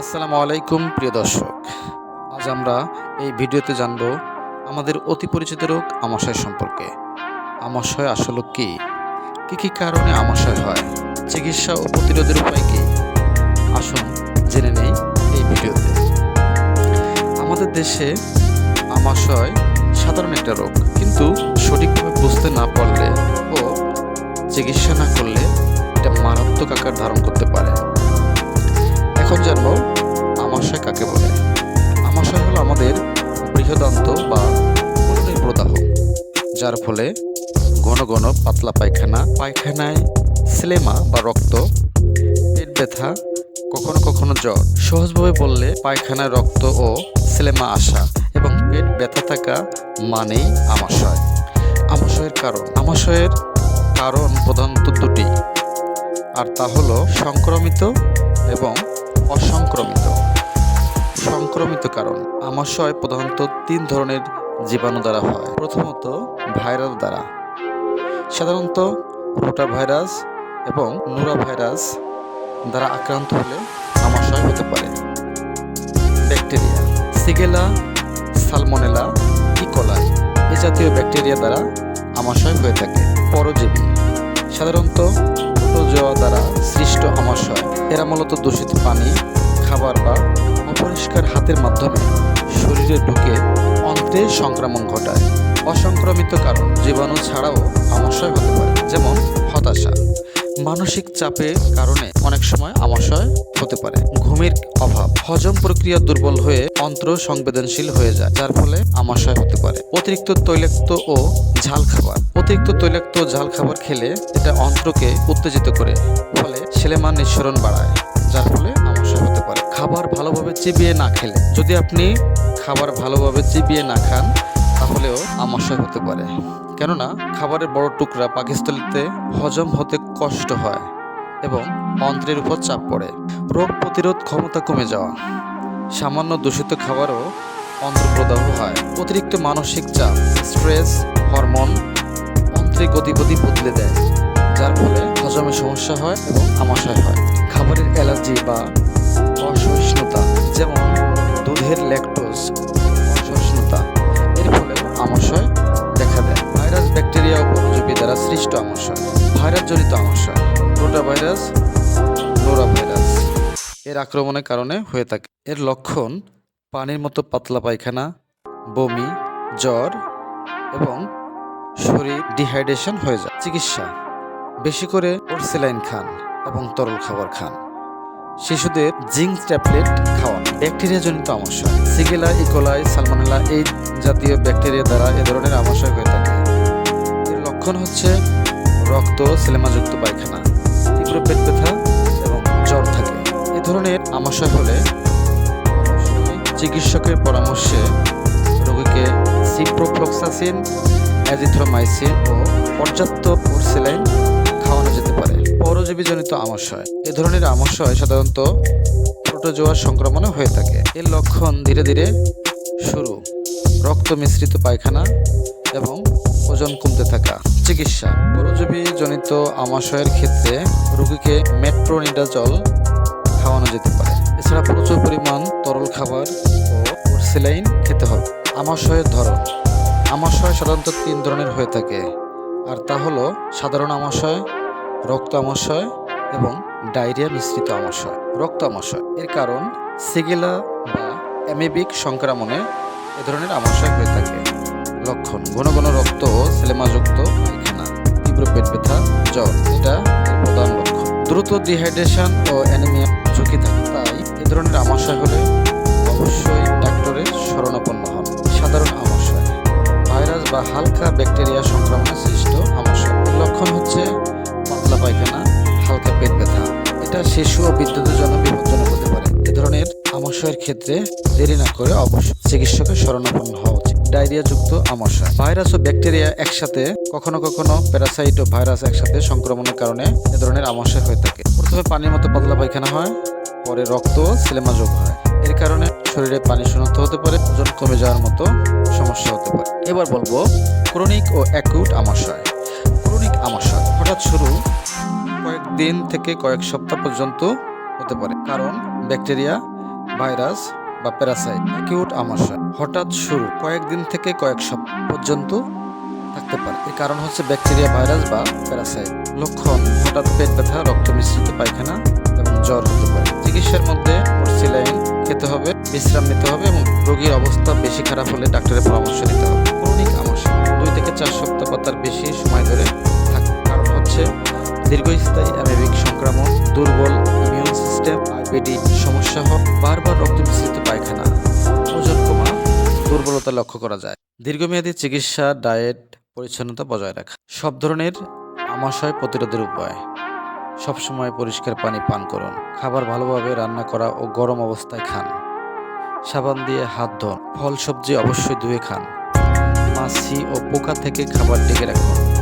আসসালামু আলাইকুম, প্রিয় দর্শক। আজ আমরা এই ভিডিওতে জানব আমাদের অতি পরিচিত রোগ আমাশয় সম্পর্কে। আমাশয় আসলে কি? কি কি কারণে আমাশয় হয়? চিকিৎসা ও প্রতিরোধের উপায় কি? আসুন জেনে নেই এই ভিডিওতে। আমাদের দেশে আমাশয় সাধারণ একটা রোগ, কিন্তু সঠিকভাবে বুঝতে না পারলে ও চিকিৎসা না করলে এটা মারাত্মক আকার ধারণ করতে পারে। এখন জানব আমাশয় কাকে বলে? আমাশয় হলো আমাদের বৃহদান্ত বা উনুনের প্রদাহ, যার ফলে ঘন ঘন পাতলা পায়খানা, পায়খানায় স্লেমা বা রক্ত, পেট ব্যথা, কখনো কখনো জ্বর। সহজভাবে বললে পায়খানায় রক্ত ও স্লেমা আসা এবং পেট ব্যথা থাকা মানেই আমাশয় আমাশয়ের কারণ। আমাশয়ের কারণ প্রধানত দুটি। আর তা হলো সংক্রমিত এবং অসংক্রমিত। সংক্রমিত কারণ, আমাশয় প্রধানত তিন ধরনের জীবাণু দ্বারা হয়। প্রথমত, ভাইরাস দ্বারা। সাধারণত রোটা ভাইরাস এবং নুরা ভাইরাস দ্বারা আক্রান্ত হলে আমাশয় হতে পারে। Bacteria, Shigella, Salmonella E coli এ জাতীয় ব্যাকটেরিয়া দ্বারা আমাশয় হয়ে থাকে। পরজীবী, সাধারণত প্রোটোজোয়া দ্বারা সৃষ্ট আমাশয়। এরা মূলত দূষিত পানি, খাবার বা অপরিষ্কার হাতের মাধ্যমে শরীরে ঢুকে অন্ত্রে সংক্রমণ ঘটায়। অসংক্রমিত কারণ জীবাণু ছাড়াও আমাশয় হতে পারে, যেমন হতাশা। মানসিক চাপের কারণে অনেক সময় আমাশয় হতে পারে। ঘুমের অভাব, হজম প্রক্রিয়া দুর্বল হয়ে অন্ত্র সংবেদনশীল হয়ে যায়, যার ফলে আমাশয় হতে পারে। অতিরিক্ত তৈলাক্ত ও ঝাল খাবার। অতিরিক্ত তৈলাক্ত ঝাল খাবার খেলে এটা অন্ত্রকে উত্তেজিত করে, ফলে ছেলেমান নিঃসরণ বাড়ায়, যার ফলে আমাশয় হতে পারে। খাবার ভালোভাবে চিবিয়ে না খেলে, যদি আপনি খাবার ভালোভাবে চিবিয়ে না খান, তাহলেও আমাশয় হতে পারে। কেননা, খাবারের বড় টুকরা পাকিস্তানিতে হজম হতে কষ্ট হয় এবং অন্ত্রের উপর চাপ পড়ে। রোগ প্রতিরোধ ক্ষমতা কমে যাওয়া। সামান্য দূষিত খাবারও অন্ত্রপ্রদাহ হয়। অতিরিক্ত মানসিক চাপ, স্ট্রেস, হরমোন অন্ত্রে গতিবিধি বদলে দেয় যার ফলে হজমে সমস্যা হয় এবং আমাশয় হয়। খাবারের অ্যালার্জি বা অসহিষ্ণুতা, যেমন দুধের ল্যাকটোজ, অসহিষ্ণুতা, এর ফলেও আমাশয় দেখা দেয়। ভাইরাস, ব্যাকটেরিয়া ও পরজীবী দ্বারা সৃষ্ট আমাশয় ভাইরাস জনিত আমাশয় রোটা ভাইরাস নোরা ভাইরাস এর আক্রমণের কারণে হয়ে থাকে। এর লক্ষণ পানির মতো পাতলা পায়খানা, বমি, জ্বর এবং শরীর ডিহাইড্রেশন হয়ে যায়। চিকিৎসা। বেশি করে ওরসেলাইন খান এবং তরল খাবার খান। শিশুদের জিঙ্ক ট্যাবলেট খাওয়ান। ব্যাকটেরিয়া জনিত আমাশয় সিগেলা ইকোলাই সালমানেলা এই জাতীয় ব্যাকটেরিয়া দ্বারা এ ধরনের আমাশয় হয়ে থাকে। এর লক্ষণ হচ্ছে রক্ত সিলেমাযুক্ত পায়খানা, তীব্র পেট ব্যথা এবং জ্বর থাকে। এ ধরনের আমাশয় হলে চিকিৎসকের পরামর্শে রোগীকে সিপ্রোফ্লক্সাসিন অ্যাজিথ্রোমাইসিন ও পর্যাপ্ত পোরসেলাইন খাওয়ানো যেতে পারে। পরজীবীজনিত আমাশয়। এ ধরনের আমাশয় সাধারণত প্রোটোজোয়ার সংক্রমণে হয়ে থাকে। এর লক্ষণ ধীরে ধীরে শুরু। রক্ত মিশ্রিত পায়খানা এবং ওজন কমতে থাকা। চিকিৎসা। পরজীবী জনিত আমাশয়ের ক্ষেত্রে রোগীকে মেট্রোনিডাজল খাওয়ানো যেতে পারে। এছাড়া প্রচুর পরিমাণ তরল খাবার ও ওরসেলাইন খেতে হবে। আমাশয়ের ধরন আমাশয় সাধারণত তিন ধরনের হয়ে থাকে। আর তা হলো সাধারণ আমাশয় রক্ত আমাশয় এবং ডায়রিয়া মিশ্রিত আমাশয় রক্ত আমাশয় এর কারণ সিগেলা বা অ্যামেবিক সংক্রমণে এ ধরনের আমাশয় হয়ে থাকে। লক্ষণ, ঘন ঘন রক্ত ও সেলেমাযুক্ত পায়খানা, তীব্র পেট ব্যথা, জ্বর, এটা প্রধান লক্ষণ। দ্রুত ডিহাইড্রেশন ও অ্যানিমিয়া ঝুঁকি থাকে, তাই এ ধরনের আমাশয় হলে হালকা ব্যাকটেরিয়া সংক্রমণে সৃষ্ট। আমাশয় লক্ষণ হচ্ছে পাতলা পায়খানা, হালকা পেট ব্যথা। এটা শিশু ও বিদ্যুতের জন্য বিপজ্জনক হতে পারে। এ ধরনের আমাশয়ের ক্ষেত্রে দেরি না করে অবশ্যই চিকিৎসকের শরণাপন্ন হওয়া উচিত। ডায়রিয়া যুক্ত আমাশয়। ভাইরাস ও ব্যাকটেরিয়া একসাথে কখনো কখনো প্যারাসাইট ও ভাইরাস একসাথে সংক্রমণের কারণে এ ধরনের আমাশয় হয়ে থাকে। প্রথমে পানির মতো পাতলা পায়খানা হয়, পরে রক্ত সিলেমা যোগ হয়। এর কারণে শরীরে পানি শূন্যতা হতে পারে, ওজন কমে যাওয়ার মতো সমস্যা হতে পারে। এবার বলব ক্রনিক ও অ্যাকুট আমাশয়। ক্রনিক আমাশয় হঠাৎ শুরু কয়েকদিন থেকে কয়েক সপ্তাহ পর্যন্ত হতে পারে, কারণ ব্যাকটেরিয়া, ভাইরাস বা প্যারাসাইট, অ্যাকিউট আমাশয় হঠাৎ শুরু কয়েকদিন থেকে কয়েক সপ্তাহ পর্যন্ত থাকতে পারে। এর কারণ হচ্ছে ব্যাকটেরিয়া, ভাইরাস বা প্যারাসাইট। লক্ষণ, হঠাৎ পেট ব্যথা, রক্ত মিশ্রিত পায়খানা এবং জ্বর হতে পারে। চিকিৎসার মধ্যে সিলাইন খেতে হবে, বিশ্রাম নিতে হবে এবং রোগীর অবস্থা বেশি খারাপ হলে ডাক্তারের পরামর্শ নিতে হবে। ক্রনিক আমাশয় দুই থেকে চার সপ্তাহ বা তার বেশি সময় ধরে থাকে কারণ হচ্ছে দীর্ঘস্থায়ী অ্যামেবিক সংক্রমণ দুর্বল ইমিউন সিস্টেম আইবিডি সমস্যা হয়, বারবার রক্ত মিশ্রিত পায়খানা, ওজন কমা দুর্বলতা লক্ষ্য করা যায়। দীর্ঘমেয়াদী চিকিৎসা ডায়েট পরিচ্ছন্নতা বজায় রাখা, সব ধরনের আমাশয় প্রতিরোধের উপায়। সবসময় পরিষ্কার পানি পান করুন। খাবার ভালোভাবে রান্না করা ও গরম অবস্থায় খান। সাবান দিয়ে হাত ধোন। ফল, সবজি অবশ্যই ধুয়ে খান। মাছি ও পোকা থেকে খাবার ডেকে রাখুন।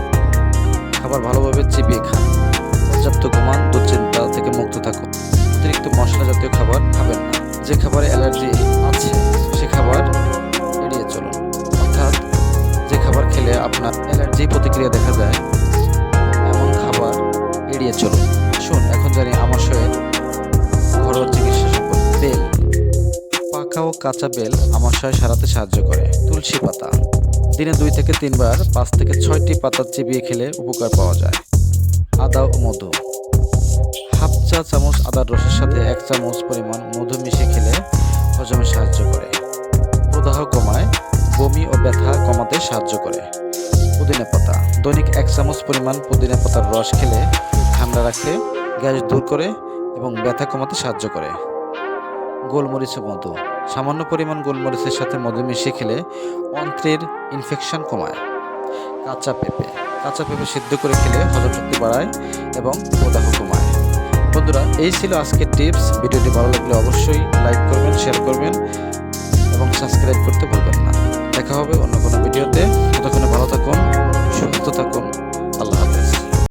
খাবার ভালোভাবে চিবিয়ে খান। পর্যাপ্ত ঘুমান, দুশ্চিন্তা থেকে মুক্ত থাকুন। অতিরিক্ত মশলা জাতীয় খাবার খাবেন না। যে খাবারে অ্যালার্জি আছে, সে খাবার পাকা ও কাঁচা বেল আমাশয় সারাতে সাহায্য করে। তুলসী পাতা। দিনে দুই থেকে তিনবার পাঁচ থেকে ছয়টি পাতা চিবিয়ে খেলে উপকার পাওয়া যায়। আদা ও মধু। হাফ চা চামচ আদার রসের সাথে এক চামচ পরিমাণ মধু মিশিয়ে খেলে হজমে সাহায্য করে। প্রদাহ কমায়, বমি ও ব্যথা কমাতে সাহায্য করে। পুদিনা পাতা। দৈনিক এক চামচ পরিমাণ পুদিনা পাতার রস খেলে ঠান্ডা রাখে, গ্যাস দূর করে এবং ব্যথা কমাতে সাহায্য করে। গোলমরিচের মতো। সামান্য পরিমাণ গোলমরিচের সাথে মধু মিশিয়ে খেলে অন্ত্রের ইনফেকশন কমায়। কাঁচা পেঁপে। কাঁচা পেঁপে সিদ্ধ করে খেলে হজম শক্তি বাড়ায় এবং প্রদাহ কমায়। বন্ধুরা, এই ছিল আজকের টিপস ভিডিওটি ভালো লাগলে অবশ্যই লাইক করবেন শেয়ার করবেন এবং সাবস্ক্রাইব করতে ভুলবেন না। দেখা হবে অন্য কোনো ভিডিওতে। ততক্ষণে ভালো থাকুন, সুস্থ থাকুন।